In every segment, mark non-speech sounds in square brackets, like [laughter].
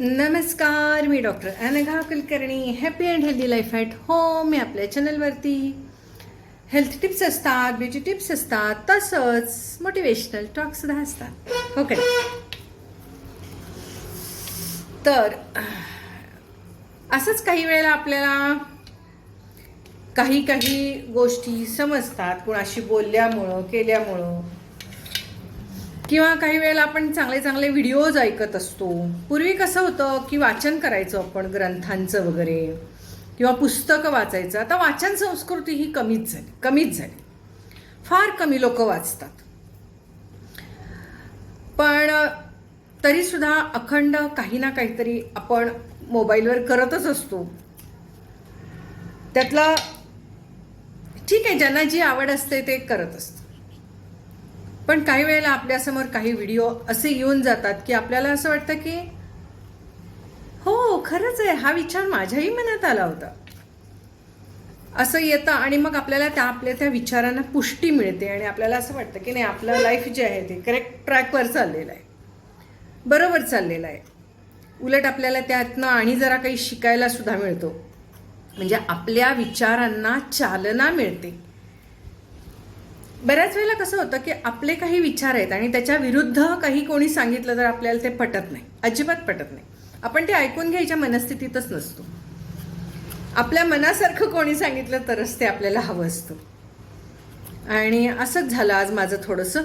नमस्कार मी doctor Anagha Kulkarni. Happy and healthy life at home मी आपल्या चॅनलवरती हेल्थ टिप्स असतात ब्युटी टिप्स असतात तसंच मोटिवेशनल टॉकसुद्धा असतात. हो ओके तर असंच काही वेळेला आपल्याला काही काही गोष्टी समजतात कुणाशी बोलल्यामुळं केल्यामुळं. किंवा काही वेळेला आपण चांगले चांगले व्हिडिओज ऐकत असतो. पूर्वी कसं होतं की वाचन करायचो आपण ग्रंथांचं वगैरे किंवा पुस्तकं वाचायचं. आता वाचन संस्कृती ही कमीच झाली कमीच झाली. फार कमी लोक वाचतात. पण तरीसुद्धा अखंड काही ना काहीतरी आपण मोबाईलवर करतच असतो. त्यातला ठीक आहे ज्यांना जी आवड असते ते करत असतात. पण काही वेळेला आपल्यासमोर काही व्हिडिओ असे येऊन जातात की आपल्याला असं वाटतं की हो खरंच आहे हा विचार माझ्याही मनात आला होता. असं येतं आणि मग आपल्याला त्या आपल्या त्या विचारांना पुष्टी मिळते आणि आपल्याला असं वाटतं की नाही आपलं लाईफ जे आहे ते करेक्ट ट्रॅकवर चाललेलं आहे. बरोबर चाललेलं आहे. उलट आपल्याला त्यातनं आणि जरा काही शिकायला सुद्धा मिळतो. म्हणजे आपल्या विचारांना चालना मिळते. बऱ्याच वेळेला कसं होतं की आपले काही विचार आहेत आणि त्याच्या विरुद्ध काही कोणी सांगितलं तर आपल्याला ते पटत नाही. अजिबात पटत नाही. आपण ते ऐकून घ्यायच्या मनस्थितीतच नसतो. आपल्या मनासारखं कोणी सांगितलं तरच ते आपल्याला हवं असतं. आणि असंच झालं आज माझं थोडंसं.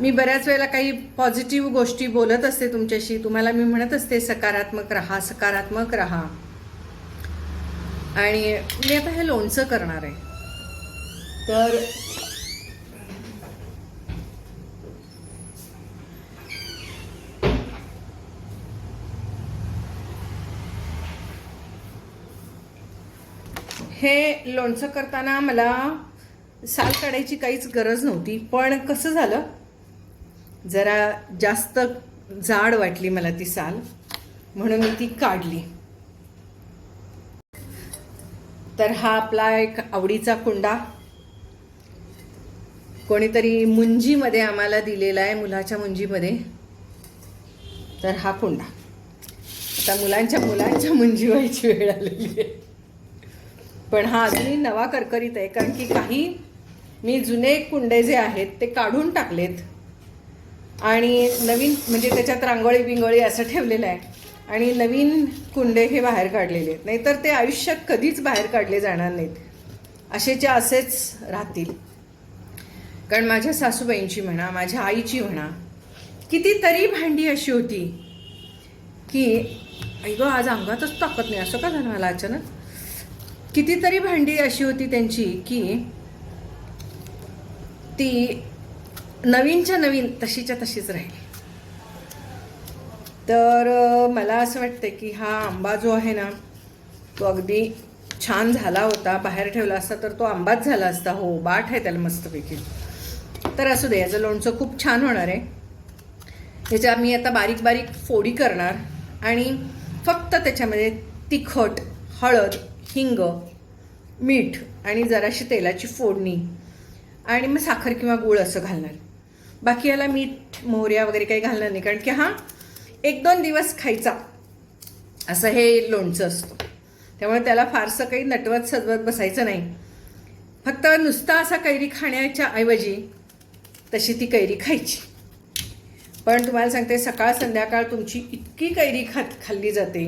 मी बऱ्याच वेळेला काही पॉझिटिव्ह गोष्टी बोलत असते तुमच्याशी. तुम्हाला मी म्हणत असते सकारात्मक राहा सकारात्मक राहा. आणि मी आता हे लोणचं करणार आहे. तर हे लोणचं करताना मला साल काढायची काहीच गरज नव्हती पण कसं झालं? जरा जास्त जाड वाटली मला ती साल म्हणून मी ती काढली. तर हा आपला एक आवडीचा कुंडा. कोणीतरी मुंजीमध्ये आम्हाला दिलेला आहे मुलाच्या मुंजीमध्ये. तर हा कुंडा. आता मुलांच्या मुलांच्या मुंजी व्हायची वेळ आलेली आहे. पण हा अजूनही नवा करकरीत आहे कारण की काही मी जुने कुंडे जे आहेत ते काढून टाकलेत. आणि नवीन म्हणजे त्याच्यात रांगोळी बिंगोळी असं ठेवलेलं आहे. आणि नवीन कुंडे हे बाहेर काढलेले आहेत. नाहीतर ते आयुष्यात कधीच बाहेर काढले जाणार नाहीत. असेच्या असेच राहतील. कारण माझ्या सासूबाईंची म्हणा माझ्या आईची म्हणा कितीतरी भांडी अशी होती की ऐगो आज अंगातच ताकत नाही असं का झालं मला अचानक? कितीतरी भांडी अशी होती त्यांची की ती नवीनच्या नवीन तशीच्या तशीच राहील. तर मला असं वाटतं की हा आंबा जो आहे ना तो अगदी छान झाला होता बाहेर ठेवला असता तर तो आंबाच झाला असता. हो बाट आहे त्याला मस्तपैकी. तर असू दे याचं लोणचं खूप छान होणार आहे. ह्याच्या मी आता बारीक बारीक फोडी करणार आणि फक्त त्याच्यामध्ये तिखट हळद हिंग मीठ आणि जराशी तेलाची फोडणी आणि मग साखर किंवा गूळ असं घालणार. बाकी याला मीठ मोहऱ्या वगैरे काही घालणार नाही कारण की हा एक दोन दिवस खायचा. असं हे लोणचं असतं. त्यामुळे त्याला फारसं काही नटवत सजवत बसायचं नाही. फक्त नुसता असा कैरी खाण्याच्या ऐवजी तशी ती कैरी खायची. पण तुम्हाला सांगते सकाळ संध्याकाळ तुमची इतकी कैरी खात खाल्ली जाते.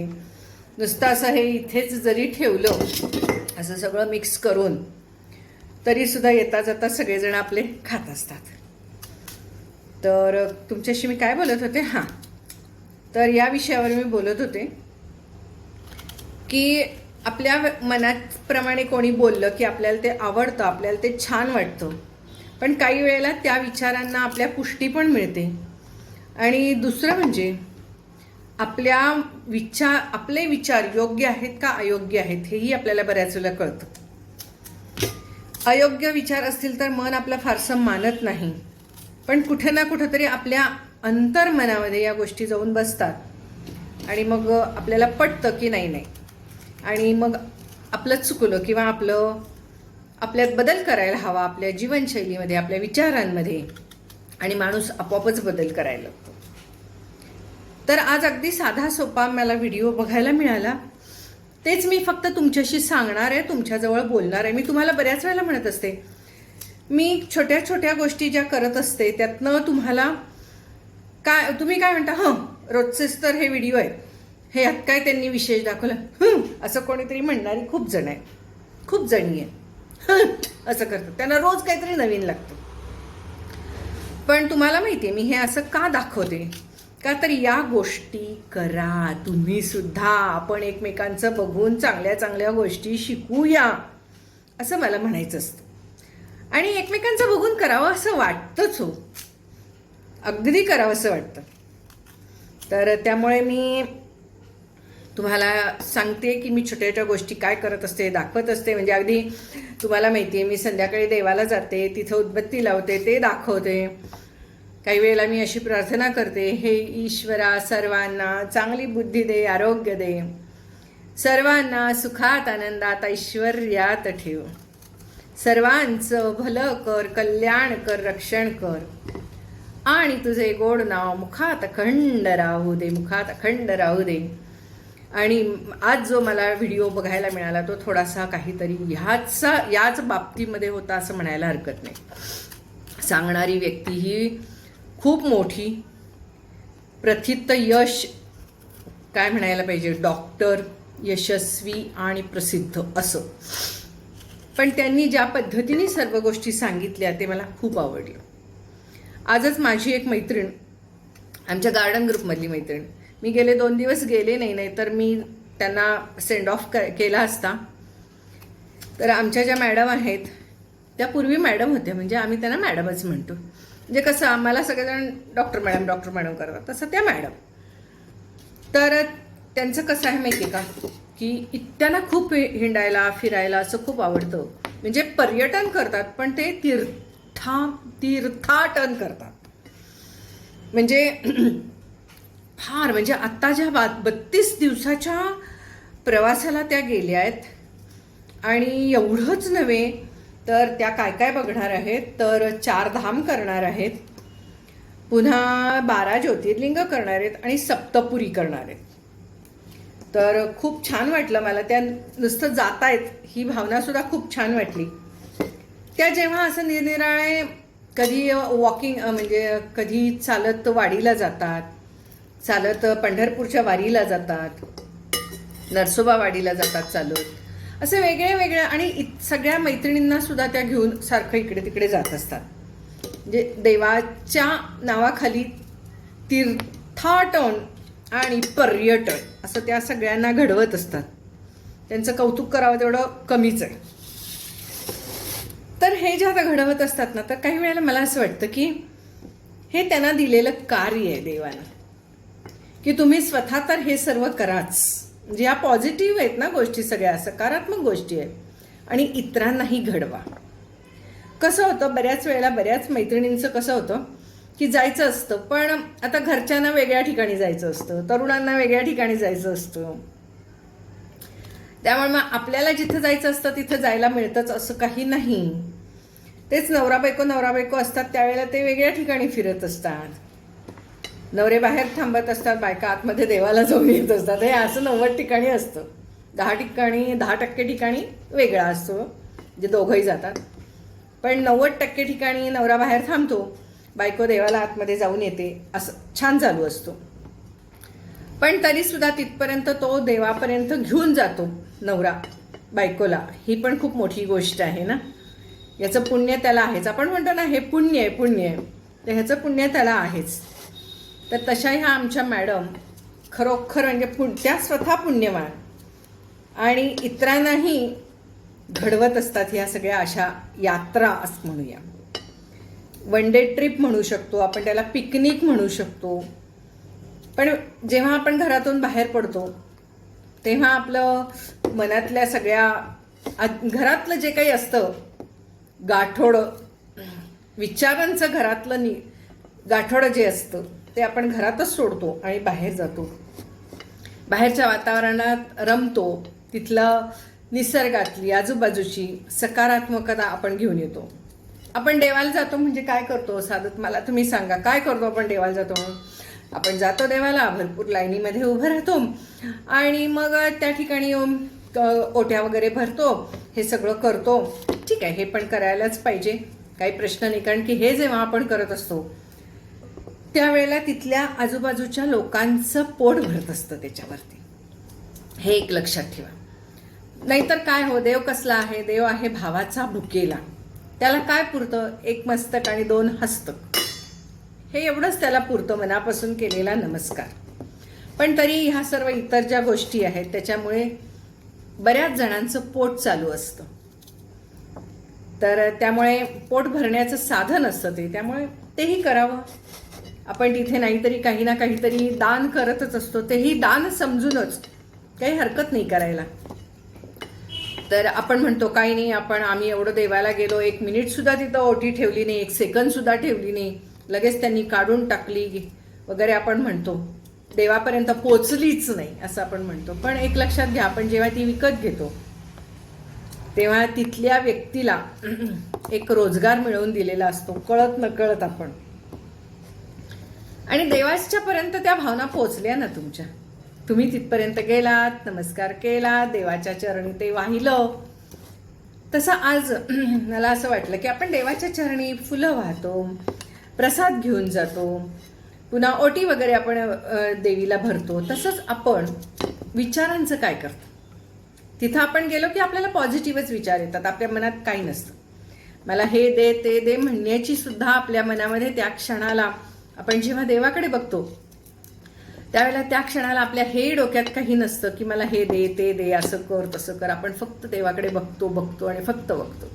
नुसतं असं हे इथेच जरी ठेवलं असं सगळं मिक्स करून तरीसुद्धा येता जाता सगळेजण आपले खात असतात. तर तुमच्याशी मी काय बोलत होते? हां. तर या विषयावर मी बोलत होते की आपल्या मनाप्रमाणे कोणी बोललं की आपल्याला ते आवडतं आपल्याला ते छान वाटतं. पण काही वेळेला त्या विचारांना आपल्या पुष्टी पण मिळते. आणि दुसरं म्हणजे आपल्या विचार आपले विचार योग्य आहेत का अयोग्य आहेत हेही आपल्याला बऱ्याच वेळेला कळतं. अयोग्य विचार असतील तर मन आपलं फारसं मानत नाही. पण कुठे ना कुठंतरी आपल्या अंतर्मनामध्ये या गोष्टी जाऊन बसतात. आणि मग आपल्याला पटतं की नाही नाही. आणि मग आपलं चुकलं किंवा आपलं आपल्यात बदल करायला हवा आपल्या जीवनशैलीमध्ये आपल्या विचारांमध्ये. आणि माणूस आपोआपच बदल करायला लागतो. तर आज अगदी साधा सोपा मला व्हिडिओ बघायला मिळाला. तेच मी फक्त तुमच्याशी सांगणार आहे तुमच्याजवळ बोलणार आहे. मी तुम्हाला बऱ्याच वेळेला म्हणत असते मी छोट्या छोट्या गोष्टी ज्या करत असते त्यातनं तुम्हाला काय तुम्ही काय म्हणता हं रोजचेच तर हे व्हिडिओ आहे हे यात काय त्यांनी विशेष दाखवलं? हं असं कोणीतरी म्हणणारी खूप जण आहे खूप जणी आहे असं करतात. त्यांना रोज काहीतरी नवीन लागतं. पण तुम्हाला माहिती आहे मी हे असं का दाखवते? का तर या गोष्टी करा. तुम्ही सुद्धा आपण एकमेकांचं बघून चांगल्या चांगल्या गोष्टी शिकूया. असं मला म्हणायचं असतं. आणि एकमेकांचं बघून करावं असं वाटतंच हो. अगदी करावं असं वाटतं. तर त्यामुळे मी तुम्हाला सांगते की मी छोट्या छोट्या गोष्टी काय करत असते दाखवत असते. म्हणजे अगदी तुम्हाला माहिती आहे मी संध्याकाळी देवाला जाते तिथं उद्बत्ती लावते ते दाखवते. काही वेळेला मी अशी प्रार्थना करते हे ईश्वरा सर्वांना चांगली बुद्धी दे आरोग्य दे. सर्वांना सुखात आनंदात ऐश्वर्यात ठेव. सर्वांचं भलं कर कल्याण कर रक्षण कर. आणि तुझे गोड नाव मुखात अखंड राहू दे मुखात अखंड राहू दे. आणि आज जो मला व्हिडिओ बघायला मिळाला तो थोडासा काहीतरी ह्याचा याच बाबतीमध्ये होता असं म्हणायला हरकत नाही. सांगणारी व्यक्ती ही खूप मोठी प्रथित यश काय म्हणायला पाहिजे? डॉक्टर यशस्वी आणि प्रसिद्ध असं. पण त्यांनी ज्या पद्धतीने सर्व गोष्टी सांगितल्या ते मला खूप आवडलं. आजच माझी एक मैत्रीण आमच्या गार्डन ग्रुपमधली मैत्रीण मी गेले दोन दिवस गेले नाही नाही तर मी त्यांना सेंड ऑफ क केला असता. तर आमच्या ज्या मॅडम आहेत त्या पूर्वी मॅडम होत्या म्हणजे आम्ही त्यांना मॅडमच म्हणतो. म्हणजे कसं आम्हाला सगळेजण डॉक्टर मॅडम डॉक्टर मॅडम करतात तसं त्या मॅडम तर त्यांचं कसं आहे माहिती आहे का? की इ- त्यांना खूप हि- हिंडायला फिरायला असं खूप आवडतं. म्हणजे पर्यटन करतात पण ते तीर्था तीर्थाटन करतात. म्हणजे फार म्हणजे आत्ता ज्या बा बत्तीस दिवसाच्या प्रवासाला त्या गेल्या आहेत. आणि एवढंच नव्हे तर त्या काय काय बघणार आहेत? तर चार धाम करणार आहेत. पुन्हा बारा ज्योतिर्लिंग करणार आहेत आणि सप्तपुरी करणार आहेत. तर खूप छान वाटलं मला त्या नुसतं जात आहेत ही भावनासुद्धा खूप छान वाटली. त्या जेव्हा असं निरनिराळे कधी वॉकिंग म्हणजे कधी चालत वाडीला जातात चालत पंढरपूरच्या वारीला जातात. नरसोबा वाडीला जातात चालत. असे वेगळे वेगळे आणि सगळ्या मैत्रिणींना सुद्धा त्या घेऊन सारखं इकडे तिकडे जात असतात. म्हणजे देवाच्या नावाखाली तीर्थाटन आणि पर्यटन असं त्या सगळ्यांना घडवत असतात. त्यांचं कौतुक करावं तेवढं कमीच आहे. तर हे जे आता घडवत असतात ना तर काही वेळेला मला असं वाटतं की हे त्यांना दिलेलं कार्य आहे देवानं की तुम्ही स्वतः तर हे सर्व कराच. म्हणजे या पॉझिटिव्ह आहेत ना गोष्टी सगळ्या सकारात्मक गोष्टी आहेत आणि इतरांनाही घडवा. कसं होतं बऱ्याच वेळेला बऱ्याच मैत्रिणींचं कसं होतं की जायचं असतं पण आता घरच्यांना वेगळ्या ठिकाणी जायचं असतं तरुणांना वेगळ्या ठिकाणी जायचं असतं. त्यामुळे मग आपल्याला जिथं जायचं असतं तिथं जायला मिळतंच असं काही नाही. तेच नवरा बायको नवरा बायको असतात त्यावेळेला ते वेगळ्या ठिकाणी फिरत असतात. नवरे बाहेर थांबत असतात बायका आतमध्ये देवाला जाऊन येत असतात. हे असं नव्वद ठिकाणी असतं. दहा ठिकाणी दहा टक्के ठिकाणी वेगळा असतो जे दोघंही जातात. पण नव्वद टक्के ठिकाणी नवरा बाहेर थांबतो बायको देवाला आतमध्ये जाऊन येते असं छान चालू असतो. पण तरी सुद्धा तिथपर्यंत तो देवापर्यंत घेऊन जातो नवरा बायकोला. ही पण खूप मोठी गोष्ट आहे ना? याचं पुण्य त्याला आहेच. आपण म्हणतो ना हे पुण्य आहे पुण्य आहे. तर ह्याचं पुण्य त्याला आहेच. तर तशा ह्या आमच्या मॅडम खरोखर म्हणजे पुण त्या स्वतः पुण्यवान. आणि इतरांनाही घडवत असतात ह्या सगळ्या अशा यात्रा असं म्हणूया. वन डे ट्रिप म्हणू शकतो आपण त्याला पिकनिक म्हणू शकतो. पण जेव्हा आपण घरातून बाहेर पडतो तेव्हा आपलं मनातल्या सगळ्या घरातलं जे काही असतं गाठोडं विचारांचं घरातलं नि गाठोडं जे असतं ते आपण घरातच सोडतो आणि बाहेर जातो. बाहेरच्या वातावरणात रमतो. तिथलं निसर्गातली आजूबाजूची सकारात्मकता आपण घेऊन येतो. आपण देवाला जातो म्हणजे काय करतो? साधत मला तुम्ही सांगा काय करतो आपण देवाला जातो म्हणून? आपण जातो देवाला भरपूर लाईनीमध्ये उभं राहतो आणि मग त्या ठिकाणी ओट्या वगैरे भरतो हे सगळं करतो. ठीक आहे हे पण करायलाच पाहिजे. काही प्रश्न नाही कारण की हे जेव्हा आपण करत असतो त्यावेळेला तिथल्या आजूबाजूच्या लोकांचं पोट भरत असतं त्याच्यावरती. हे एक लक्षात ठेवा. नाहीतर काय हो देव कसला आहे? देव आहे भावाचा भुकेला. त्याला काय पुरतं? एक मस्तक आणि दोन हस्तक. हे एवढंच त्याला पुरतं मनापासून केलेला नमस्कार. पण तरी ह्या सर्व इतर ज्या गोष्टी आहेत त्याच्यामुळे बऱ्याच जणांचं पोट चालू असतं. तर त्यामुळे पोट भरण्याचं साधन असतं ते. त्यामुळे तेही करावं. आपण तिथे नाहीतरी काही ना काहीतरी दान करतच असतो. तेही दान समजूनच. काही हरकत नाही करायला. तर आपण म्हणतो काही नाही आपण आम्ही एवढं देवाला गेलो एक मिनिट सुद्धा तिथं ओटी ठेवली नाही एक सेकंदसुद्धा ठेवली नाही. लगेच त्यांनी काढून टाकली. वगैरे आपण म्हणतो. देवापर्यंत पोचलीच नाही असं आपण म्हणतो. पण एक लक्षात घ्या आपण जेव्हा ती विकत घेतो तेव्हा तिथल्या व्यक्तीला एक रोजगार मिळवून दिलेला असतो. कळत नकळत आपण. आणि देवाच्या पर्यंत त्या भावना पोचल्या ना तुमच्या. तुम्ही तिथपर्यंत गेलात नमस्कार केला देवाच्या चरणी ते वाहिलं. तसं आज [clears throat] मला असं वाटलं की आपण देवाच्या चरणी फुलं वाहतो प्रसाद घेऊन जातो पुन्हा ओटी वगैरे आपण देवीला भरतो तसंच आपण विचारांचं काय करतो? तिथं आपण गेलो की आपल्याला पॉझिटिव्हच विचार येतात आपल्या मनात काही नसतं. मला हे दे ते दे म्हणण्याची सुद्धा आपल्या मनामध्ये त्या क्षणाला आपण जेव्हा देवाकडे बघतो त्यावेळेला त्या क्षणाला आपल्या हे डोक्यात काही नसतं की मला हे दे ते दे असं कर तसं कर. आपण फक्त देवाकडे बघतो बघतो आणि फक्त बघतो.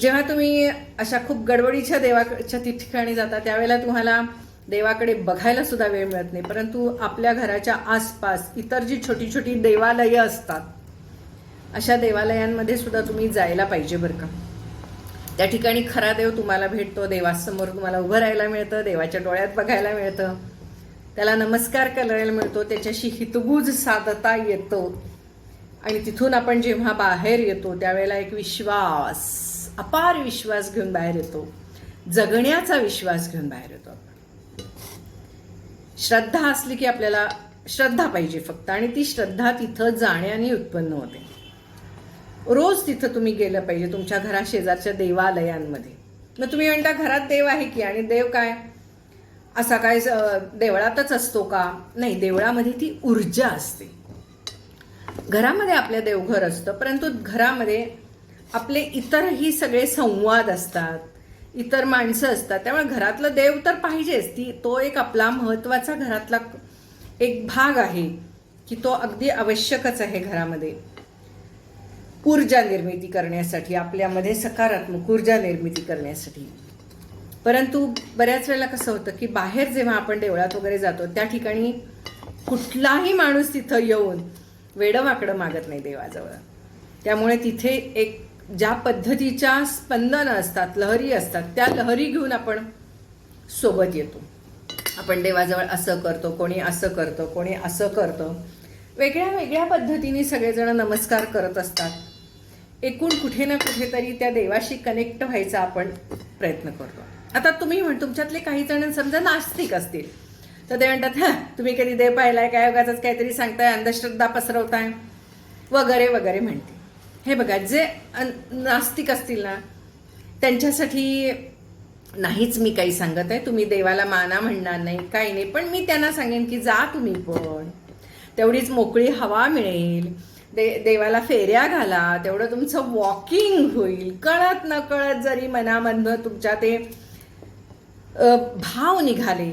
जेव्हा तुम्ही अशा खूप गडबडीच्या देवाच्या ठिकाणी जाता त्यावेळेला तुम्हाला देवाकडे बघायला सुद्धा वेळ मिळत नाही. परंतु आपल्या घराच्या आसपास इतर जी छोटी छोटी देवालयं असतात अशा देवालयांमध्ये सुद्धा तुम्ही जायला पाहिजे बरं का. त्या ठिकाणी खरा देव तुम्हाला भेटतो देवासमोर तुम्हाला उभं राहायला मिळतं देवाच्या डोळ्यात बघायला मिळतं. त्याला नमस्कार करायला मिळतो त्याच्याशी हितगुज साधता येतो. आणि तिथून आपण जेव्हा बाहेर येतो त्यावेळेला एक विश्वास अपार विश्वास घेऊन बाहेर येतो. जगण्याचा विश्वास घेऊन बाहेर येतो आपण. श्रद्धा असली की आपल्याला श्रद्धा पाहिजे फक्त. आणि ती श्रद्धा तिथं जाण्याने उत्पन्न होते. रोज तिथं तुम्ही गेलं पाहिजे तुमच्या घरा शेजारच्या देवालयांमध्ये. मग तुम्ही म्हणता घरात देव आहे की आणि देव काय? असा काय स- देवळातच असतो का? नाही देवळामध्ये ती ऊर्जा असते. घरामध्ये आपल्या देवघर असतं परंतु घरामध्ये आपले इतरही सगळे संवाद असतात इतर माणसं असतात त्यामुळे घरातलं देव तर पाहिजेच. ती तो एक आपला महत्त्वाचा घरातला एक भाग आहे की तो अगदी आवश्यकच आहे घरामध्ये. ऊर्जा निर्मिती करण्यासाठी आपल्यामध्ये सकारात्मक ऊर्जा निर्मिती करण्यासाठी. परंतु बऱ्याच वेळेला कसं होतं की बाहेर जेव्हा आपण देवळात वगैरे जातो त्या ठिकाणी कुठलाही माणूस तिथं येऊन वेडंवाकडं मागत नाही देवाजवळ. त्यामुळे तिथे एक ज्या पद्धतीच्या स्पंदनं असतात लहरी असतात त्या लहरी घेऊन आपण सोबत येतो. आपण देवाजवळ असं करतो कोणी असं करतो कोणी असं करतं. वेगळ्या वेगळ्या पद्धतीने सगळेजण नमस्कार करत असतात. एकूण कुठे ना कुठेतरी त्या देवाशी कनेक्ट व्हायचा आपण प्रयत्न करतो. आता तुम्ही म्हण तुमच्यातले काही जण समजा नास्तिक असतील. तर ते म्हणतात हा तुम्ही कधी देव पाहिलाय काय? उगाच काहीतरी सांगताय अंधश्रद्धा पसरवताय. वगैरे वगैरे म्हणते. हे बघा जे अन- नास्तिक असतील ना त्यांच्यासाठी नाहीच मी काही सांगत आहे. तुम्ही देवाला माना म्हणणार नाही काही नाही. पण मी त्यांना सांगेन की जा तुम्ही पण. तेवढीच मोकळी हवा मिळेल. दे देवाला फेऱ्या घाला तेवढं तुमचं वॉकिंग होईल. कळत न कळत जरी मनामधनं तुमच्या ते भाव निघाले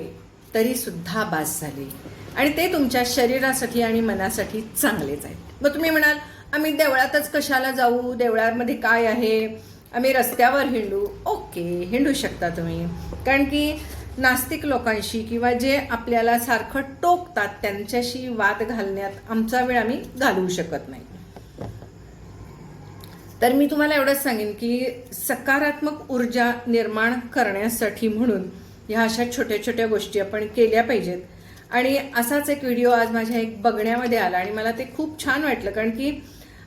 तरी सुद्धा बास झाले. आणि ते तुमच्या शरीरासाठी आणि मनासाठी चांगलेच आहेत. मग तुम्ही म्हणाल आम्ही देवळातच कशाला जाऊ? देवळामध्ये काय आहे? आम्ही रस्त्यावर हिंडू. ओके हिंडू शकता तुम्ही. कारण की नास्तिक लोकांशी किंवा जे आपल्याला सारखं टोकतात त्यांच्याशी वाद घालण्यात आमचा वेळ आम्ही घालवू शकत नाही. तर मी तुम्हाला एवढंच सांगेन की सकारात्मक ऊर्जा निर्माण करण्यासाठी म्हणून ह्या अशा छोट्या छोट्या गोष्टी आपण केल्या पाहिजेत. आणि असाच एक व्हिडिओ आज माझ्या एक बघण्यामध्ये आला आणि मला ते खूप छान वाटलं कारण की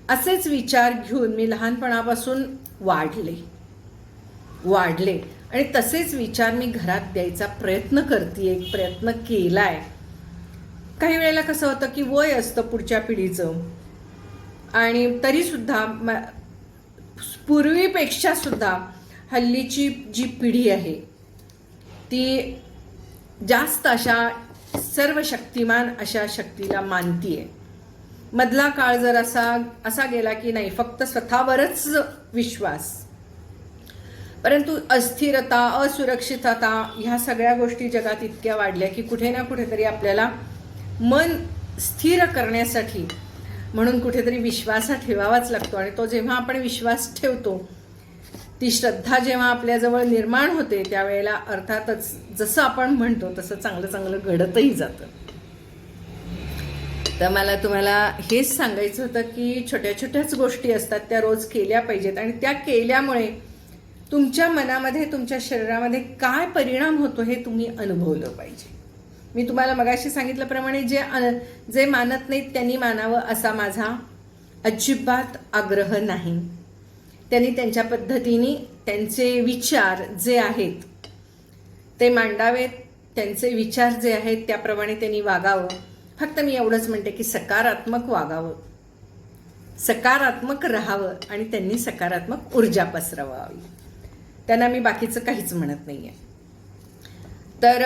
असेच विचार घेऊन मी लहानपणापासून वाढले. वाढले. आणि तसेच विचार मी घरात द्यायचा प्रयत्न करते एक प्रयत्न केलाय. काही वेळेला कसं होतं की वय असतं पुढच्या पिढीचं. आणि तरीसुद्धा म- पूर्वीपेक्षा सुद्धा हल्लीची जी पिढी आहे ती जास्त अशा सर्व शक्तिमान अशा शक्तीला मानतीये. मधला काळ जर असा असा गेला की नाही फक्त स्वतःवरच विश्वास. परंतु अस्थिरता असुरक्षितता ह्या सगळ्या गोष्टी जगात इतक्या वाढल्या की कुठे ना कुठेतरी आपल्याला मन स्थिर करण्यासाठी म्हणून कुठेतरी विश्वास हा ठेवावाच लागतो. आणि तो जेव्हा आपण विश्वास ठेवतो ती श्रद्धा जेव्हा आपल्याजवळ निर्माण होते त्यावेळेला अर्थातच जसं आपण म्हणतो तसं चांगलं चांगलं घडतही जातं. तर मला तुम्हाला हेच सांगायचं होतं की छोट्या छोट्याच गोष्टी असतात त्या रोज केल्या पाहिजेत. आणि त्या केल्यामुळे तुमच्या मनामध्ये तुमच्या शरीरामध्ये काय परिणाम होतो हे तुम्ही अनुभवलं पाहिजे. मी तुम्हाला मगाशी सांगितल्याप्रमाणे जे जे मानत नाहीत त्यांनी मानावं असा माझा अजिबात आग्रह नाही. त्यांनी त्यांच्या पद्धतीने त्यांचे विचार जे आहेत ते मांडावेत. त्यांचे विचार जे आहेत त्याप्रमाणे त्यांनी वागावं. फक्त मी एवढंच म्हणते की सकारात्मक वागावं. सकारात्मक राहावं आणि त्यांनी सकारात्मक ऊर्जा पसरवावी. त्यांना मी बाकीचं काहीच म्हणत नाही आहे तर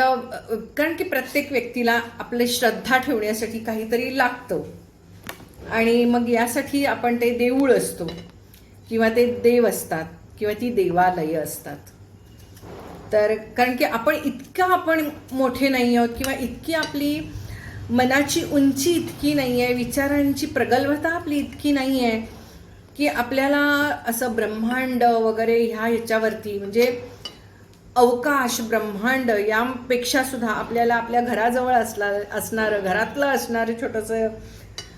कारण की प्रत्येक व्यक्तीला आपले श्रद्धा ठेवण्यासाठी काहीतरी लागतं. आणि मग यासाठी आपण ते देऊळ असतो किंवा ते देव असतात किंवा ती देवालय असतात. तर कारण की आपण इतकं आपण मोठे नाही आहोत किंवा इतकी आपली मनाची उंची इतकी नाही आहे विचारांची प्रगल्भता आपली इतकी नाही आहे की आपल्याला असं ब्रह्मांड वगैरे ह्या ह्याच्यावरती म्हणजे अवकाश ब्रह्मांड यापेक्षा सुद्धा आपल्याला आपल्या घराजवळ असला असणारं घरातलं असणारं छोटंसं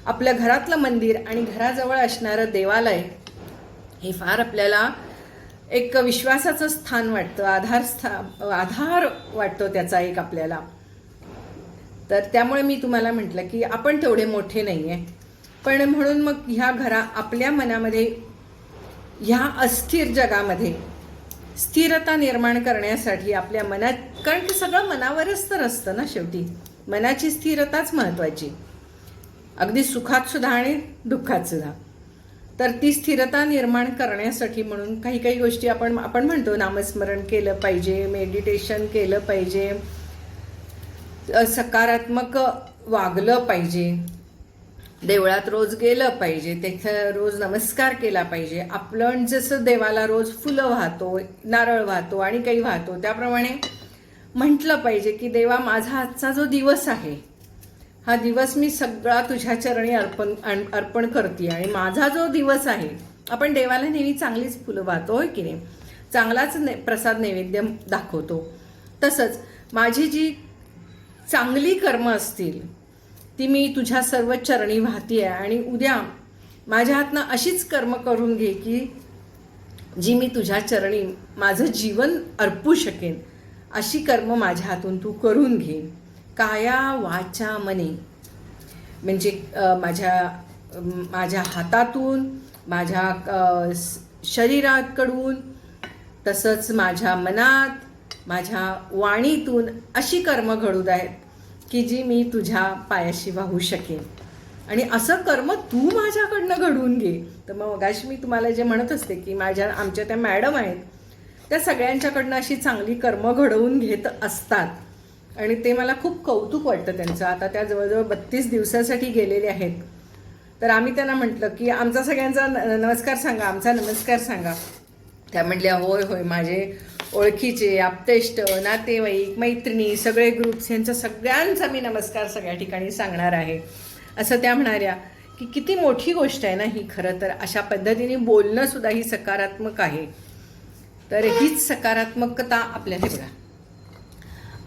आपल्या घरातलं मंदिर आणि घराजवळ असणारं देवालय हे फार आपल्याला एक विश्वासाचं स्थान वाटतं आधार स्था आधार वाटतो त्याचा एक आपल्याला. तर त्यामुळे मी तुम्हाला म्हटलं की आपण तेवढे मोठे नाही आहे पण म्हणून मग ह्या घरा आपल्या मनामध्ये ह्या अस्थिर जगामध्ये स्थिरता निर्माण करण्यासाठी आपल्या मनात कारण की सगळं मनावरच तर असतं ना शेवटी. मनाची स्थिरताच महत्त्वाची अगदी सुखात सुद्धा आणि दुःखात सुद्धा. तर ती स्थिरता निर्माण करण्यासाठी म्हणून काही काही गोष्टी आपण आपण म्हणतो नामस्मरण केलं पाहिजे मेडिटेशन केलं पाहिजे सकारात्मक वागलं पाहिजे. देवळात रोज गेलं पाहिजे तिथं रोज नमस्कार केला पाहिजे. आपण जसं देवाला रोज फुलं वाहतो नारळ वाहतो आणि काही वाहतो त्याप्रमाणे म्हटलं पाहिजे की देवा माझा आजचा जो दिवस आहे हा दिवस मी सगळा तुझ्या चरणी अर्पण अर्पण करते आणि माझा जो दिवस आहे आपण देवाला नेहमी चांगलीच फुलं वाहतो होय की नाही? चांगलाच ने प्रसाद नैवेद्य दाखवतो. तसंच माझी जी चांगली कर्म असतील ती मी तुझ्या सर्व चरणी वाहती आहे आणि उद्या माझ्या हातनं अशीच कर्म करून घे की जी मी तुझ्या चरणी माझं जीवन अर्पू शकेन अशी कर्म माझ्या हातून तू करून घे. काया वाचा मने. म्हणजे माझ्या माझ्या हातातून माझ्या शरीराकडून तसंच माझ्या मनात माझ्या वाणीतून अशी कर्म घडू आहेत की जी मी तुझ्या पायाशी वाहू शकेन. आणि असं कर्म तू माझ्याकडनं घडवून घे. तर मग मगाशी मी तुम्हाला जे म्हणत असते की माझ्या आमच्या त्या मॅडम आहेत त्या सगळ्यांच्याकडनं अशी चांगली कर्म घडवून घेत असतात. आणि ते मला खूप कौतुक वाटतं त्यांचं. आता त्या जवळजवळ बत्तीस दिवसासाठी गेलेले आहेत. तर आम्ही त्यांना म्हटलं की आमचा सगळ्यांचा न- नमस्कार सांगा आमचा नमस्कार सांगा. त्या म्हटल्या होय होय माझे ओळखीचे आप्तेष्ट नातेवाईक मैत्रिणी सगळे ग्रुप्स यांचा सगळ्यांचा मी नमस्कार सगळ्या ठिकाणी सांगणार आहे. असं त्या म्हणाऱ्या की किती मोठी गोष्ट आहे ना ही खरं तर. अशा पद्धतीने बोलणंसुद्धा ही सकारात्मक आहे. तर हीच सकारात्मकता आपल्याला बघा.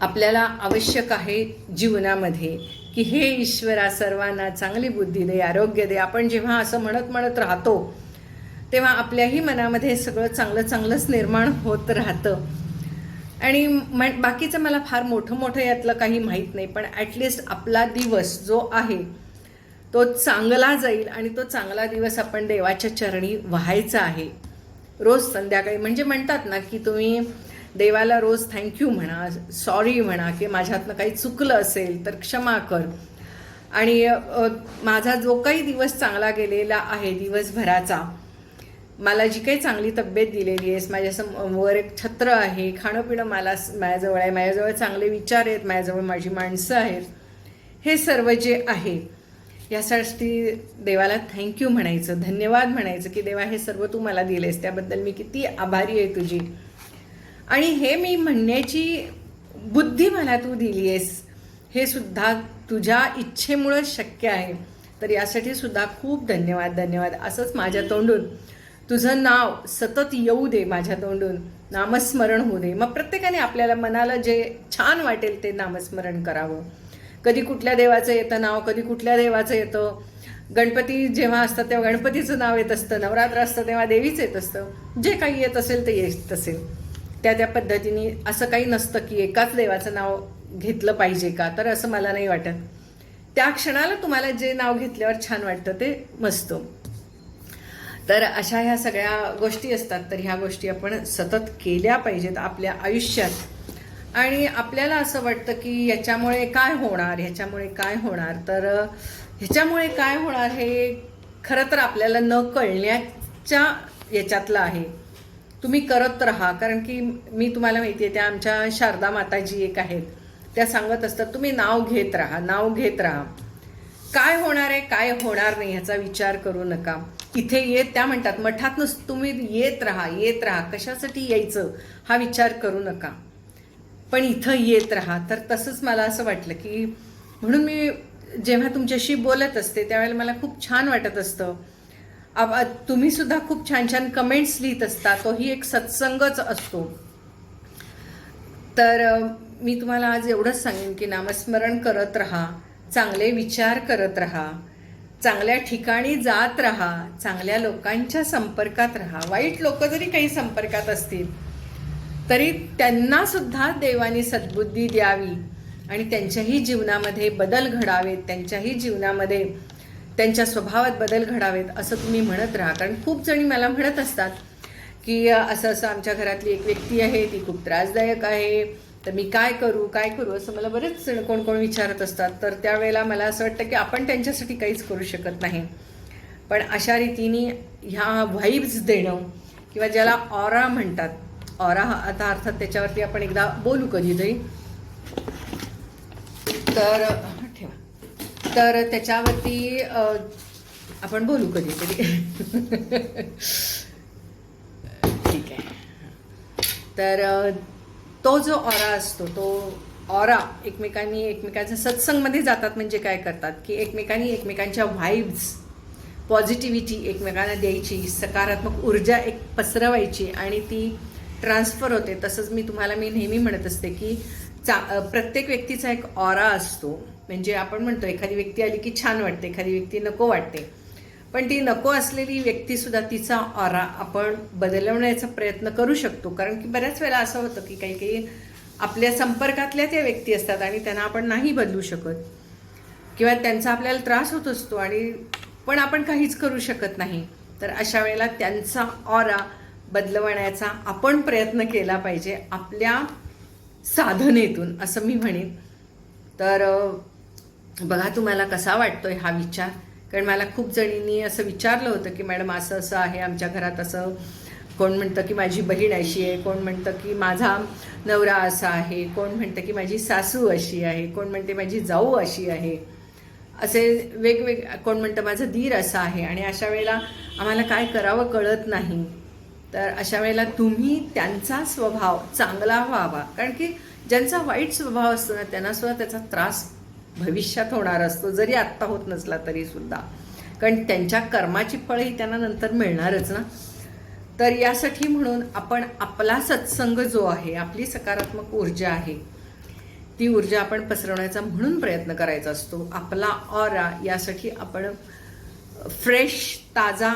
आपल्याला आवश्यक आहे जीवनामध्ये की हे ईश्वरा सर्वांना चांगली बुद्धी दे आरोग्य दे. आपण जेव्हा असं म्हणत म्हणत राहतो तेव्हा आपल्याही मनामध्ये सगळं चांगलं चांगलंच निर्माण होत राहतं. आणि म बाकीचं मला फार मोठं मोठं यातलं काही माहीत नाही पण ॲटलिस्ट आपला दिवस जो आहे तो चांगला जाईल आणि तो चांगला दिवस आपण देवाच्या चरणी व्हायचा आहे. रोज संध्याकाळी म्हणजे म्हणतात ना की तुम्ही देवाला रोज थँक्यू म्हणा सॉरी म्हणा की माझ्यातनं काही चुकलं असेल तर क्षमा कर. आणि माझा जो काही दिवस चांगला गेलेला आहे दिवसभराचा मला जी काही चांगली तब्येत दिलेली आहेस माझ्यासमोर एक छत्र आहे खाणं पिणं मला माझ्याजवळ आहे माझ्याजवळ चांगले विचार आहेत माझ्याजवळ माझी माणसं आहेत हे सर्व जे आहे यासाठी देवाला थँक्यू म्हणायचं धन्यवाद म्हणायचं की देवा हे सर्व तू मला दिलेस त्याबद्दल मी किती आभारी आहे तुझी. आणि हे मी म्हणण्याची बुद्धी मला तू दिली आहेस हे सुद्धा तुझ्या इच्छेमुळं शक्य आहे. तर यासाठी सुद्धा खूप धन्यवाद धन्यवाद असंच माझ्या तोंडून. तुझं नाव सतत येऊ दे माझ्या तोंडून. नामस्मरण होऊ दे. मग प्रत्येकाने आपल्याला मनाला जे छान वाटेल ते नामस्मरण करावं. कधी कुठल्या देवाचं येतं नाव कधी कुठल्या देवाचं येतं. गणपती जेव्हा असतात तेव्हा गणपतीचं नाव येत असतं नवरात्र असतं तेव्हा देवीच येत असतं. जे काही येत असेल ते येत असेल. त्या त्या पद्धतीने असं काही नसतं की एकाच देवाचं नाव घेतलं पाहिजे का? तर असं मला नाही वाटत. त्या क्षणाला तुम्हाला जे नाव घेतल्यावर छान वाटतं ते मस्त. तर अशा ह्या सगळ्या गोष्टी असतात तर ह्या गोष्टी आपण सतत केल्या पाहिजेत आपल्या आयुष्यात. आणि आपल्याला असं वाटतं की याच्यामुळे काय होणार ह्याच्यामुळे काय होणार? तर ह्याच्यामुळे काय होणार हे खरं तर आपल्याला न कळण्याच्या याच्यातलं आहे. तुम्ही करत राहा कारण की मी तुम्हाला माहिती आहे त्या आमच्या शारदा माताजी एक आहेत. त्या सांगत असतात तुम्ही नाव घेत राहा नाव घेत राहा. काय होणार आहे काय होणार नाही ह्याचा विचार करू नका. इथे येत त्या म्हणतात मठात तुम्ही येत राहा येत राहा. कशासाठी यायचं? हा विचार करू नका. पण इथं येत राहा. तर तसंच मला असं वाटलं की म्हणून मी जेव्हा तुमच्याशी बोलत असते त्यावेळेला मला खूप छान वाटत असतं. तुम्ही सुद्धा खूप छान छान कमेंट्स लिहित असता. तोही एक सत्संगच असतो. तर मी तुम्हाला आज एवढंच सांगेन की नामस्मरण करत राहा. चांगले विचार करत राहा चांगल्या ठिकाणी जात राहा चांगल्या लोकांच्या संपर्कात राहा. वाईट लोक जरी काही संपर्कात असतील तरी त्यांनासुद्धा देवानी सद्बुद्धी द्यावी आणि त्यांच्याही जीवनामध्ये बदल घडावेत त्यांच्याही जीवनामध्ये त्यांच्या स्वभावात बदल घडावेत असं तुम्ही म्हणत राहा. कारण खूप जणी मला म्हणत असतात की असं असं आमच्या घरातली एक व्यक्ती आहे ती खूप त्रासदायक आहे तर मी काय करू काय करू असं मला बरेच कोण कोण विचारत असतात. तर त्यावेळेला मला असं वाटतं की आपण त्यांच्यासाठी काहीच करू शकत नाही. पण अशा रीतीने ह्या व्हाईब्स देणं किंवा ज्याला ऑरा म्हणतात ऑरा हा आता अर्थात त्याच्यावरती आपण एकदा बोलू कधीतरी. तर ठेवा. तर त्याच्यावरती आपण बोलू कधीतरी. [laughs] ठीक आहे. तर तो जो ऑरा असतो तो ऑरा एकमेकांनी एकमेकांच्या सत्संगमध्ये जातात म्हणजे काय करतात? की एकमेकांनी एकमेकांच्या व्हाईब्स पॉझिटिव्हिटी एकमेकांना द्यायची सकारात्मक ऊर्जा एक पसरवायची आणि ती ट्रान्सफर होते. तसंच मी तुम्हाला मी नेहमी म्हणत असते की चा प्रत्येक व्यक्तीचा एक ऑरा असतो. म्हणजे आपण म्हणतो एखादी व्यक्ती आली की छान वाटते एखादी व्यक्ती नको वाटते. पण ती नको असलेली व्यक्तीसुद्धा तिचा ऑरा आपण बदलवण्याचा प्रयत्न करू शकतो. कारण की बऱ्याच वेळेला असं होतं की काही काही आपल्या संपर्कातल्या त्या व्यक्ती असतात आणि त्यांना आपण नाही बदलू शकत. किंवा त्यांचा आपल्याला त्रास होत असतो आणि पण आपण काहीच करू शकत नाही. तर अशा वेळेला त्यांचा ऑरा बदलवण्याचा आपण प्रयत्न केला पाहिजे आपल्या साधनेतून असं मी म्हणेन. तर बघा तुम्हाला कसा वाटतोय हा विचार. कारण मला खूप जणींनी असं विचारलं होतं की मॅडम असं असं आहे आमच्या घरात असं कोण म्हणतं की माझी बहीण अशी आहे कोण म्हणतं की माझा नवरा असा आहे कोण म्हणतं की माझी सासू अशी आहे कोण म्हणते माझी जाऊ अशी आहे. असे वेगवेग कोण म्हणतं माझं धीर असं आहे. आणि अशा वेळेला आम्हाला काय करावं कळत नाही. तर अशा वेळेला तुम्ही त्यांचा स्वभाव चांगला व्हावा. कारण की ज्यांचा वाईट स्वभाव असतो ना त्यांना सुद्धा त्याचा त्रास भविष्यात होणार असतो जरी आत्ता होत नसला तरी सुद्धा. कारण त्यांच्या कर्माची फळं ही त्यांना नंतर मिळणारच ना. तर यासाठी म्हणून आपण आपला सत्संग जो आहे आपली सकारात्मक ऊर्जा आहे ती ऊर्जा आपण पसरवण्याचा म्हणून प्रयत्न करायचा असतो. आपला ऑरा यासाठी आपण फ्रेश ताजा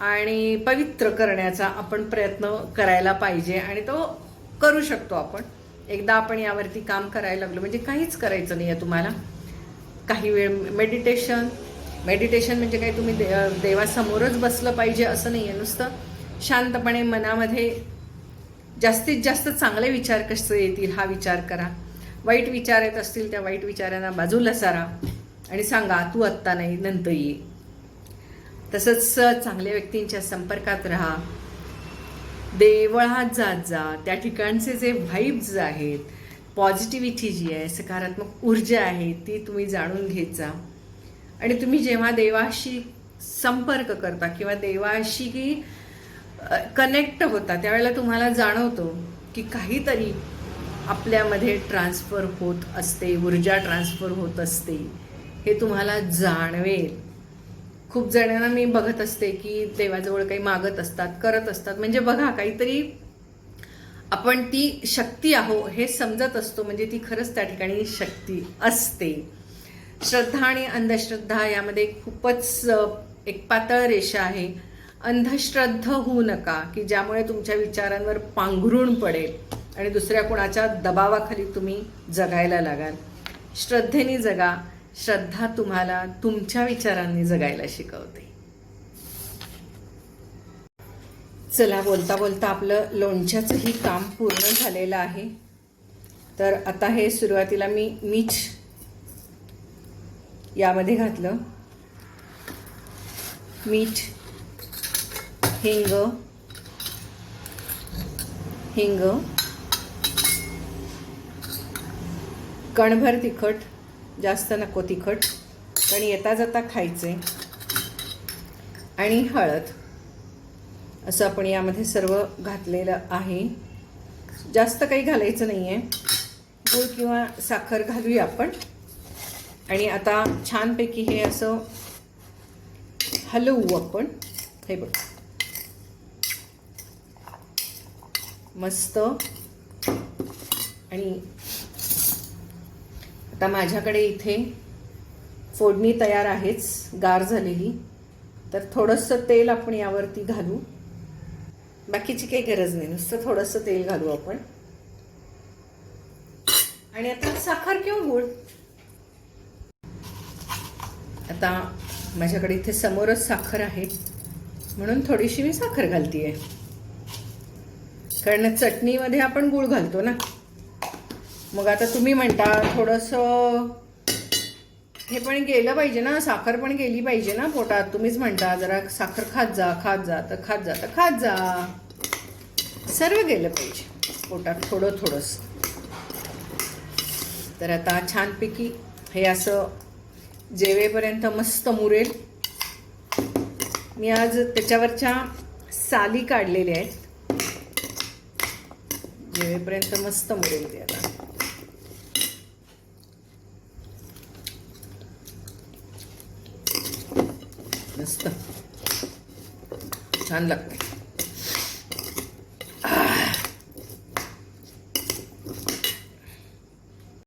आणि पवित्र करण्याचा आपण प्रयत्न करायला पाहिजे आणि तो करू शकतो आपण. एकदा आपण यावरती काम करायला लागलो. म्हणजे काहीच करायचं नाही आहे तुम्हाला. काही वेळ मेडिटेशन मेडिटेशन म्हणजे काही तुम्ही दे देवासमोरच बसलं पाहिजे असं नाही आहे नुसतं शांतपणे मनामध्ये जास्तीत जास्त चांगले विचार कसे येतील हा विचार करा. वाईट विचार येत असतील त्या वाईट विचारांना बाजूला सारा आणि सांगा तू आत्ता नाही नंतर ये. तसंच चांगल्या व्यक्तींच्या संपर्कात राहा. देवळात जात जा. त्या ठिकाणचे जे व्हाईब्स आहेत पॉझिटिव्हिटी जी आहे सकारात्मक ऊर्जा आहे ती तुम्ही जाणून घेत जा. आणि तुम्ही जेव्हा देवाशी संपर्क करता किंवा देवाशी की कनेक्ट होता त्यावेळेला तुम्हाला जाणवतो की काहीतरी आपल्यामध्ये ट्रान्सफर होत असते ऊर्जा ट्रान्सफर होत असते. हे तुम्हाला जाणवेल. खूप जणांना मी बघत असते की देवाजवळ काही मागत असतात करत असतात. म्हणजे बघा काहीतरी आपण ती शक्ती आहो हे समजत असतो. म्हणजे ती खरंच त्या ठिकाणी शक्ती असते. श्रद्धा आणि अंधश्रद्धा यामध्ये खूपच एक पातळ रेषा आहे. अंधश्रद्ध होऊ नका की ज्यामुळे तुमच्या विचारांवर पांघरून पडेल आणि दुसऱ्या कुणाच्या दबावाखाली तुम्ही जगायला लागाल. श्रद्धेने जगा. श्रद्धा तुम्हाला तुमच्या विचारांनी जगायला शिकवते. चला बोलता बोलता आपलं लोणच्याचंही काम पूर्ण झालेलं आहे. तर आता हे सुरुवातीला मी मीठ यामध्ये घातलं. मीठ हिंग हिंग कणभर तिखट जास्त नको तिखट. पण येता जाता खायचे. आणि हळद. असं आपण यामध्ये सर्व घातलेलं आहे. जास्त काही घालायचं नाही आहे गूळ किंवा साखर घालूया आपण. आणि आता छानपैकी हे असं हलवू आपण. हे बघ. मस्त. आणि आता माझ्याकडे इथे फोडणी तयार आहेच गार झालेली. तर थोडंसं तेल आपण यावरती घालू. बाकीची काही गरज नाही नुसतं थोडंसं तेल घालू आपण. आणि आता साखर किंवा गूळ आता माझ्याकडे इथे समोरच साखर आहे. म्हणून थोडीशी मी साखर घालतीये. कारण चटणीमध्ये आपण गूळ घालतो ना. मग आता तुम्ही म्हणता थोडंसं हे पण गेलं पाहिजे ना साखर पण गेली पाहिजे ना पोटात. तुम्हीच म्हणता जरा साखर खात जा खात जा तर खात जा तर खात जा. सर्व गेलं पाहिजे पोटात थोडं थोडंसं. तर आता छानपैकी हे असं जेवेपर्यंत मस्त मुरेल. मी आज त्याच्यावरच्या साली काढलेल्या आहेत. जेवेपर्यंत मस्त मुरेल ते आता मस्त छान लागते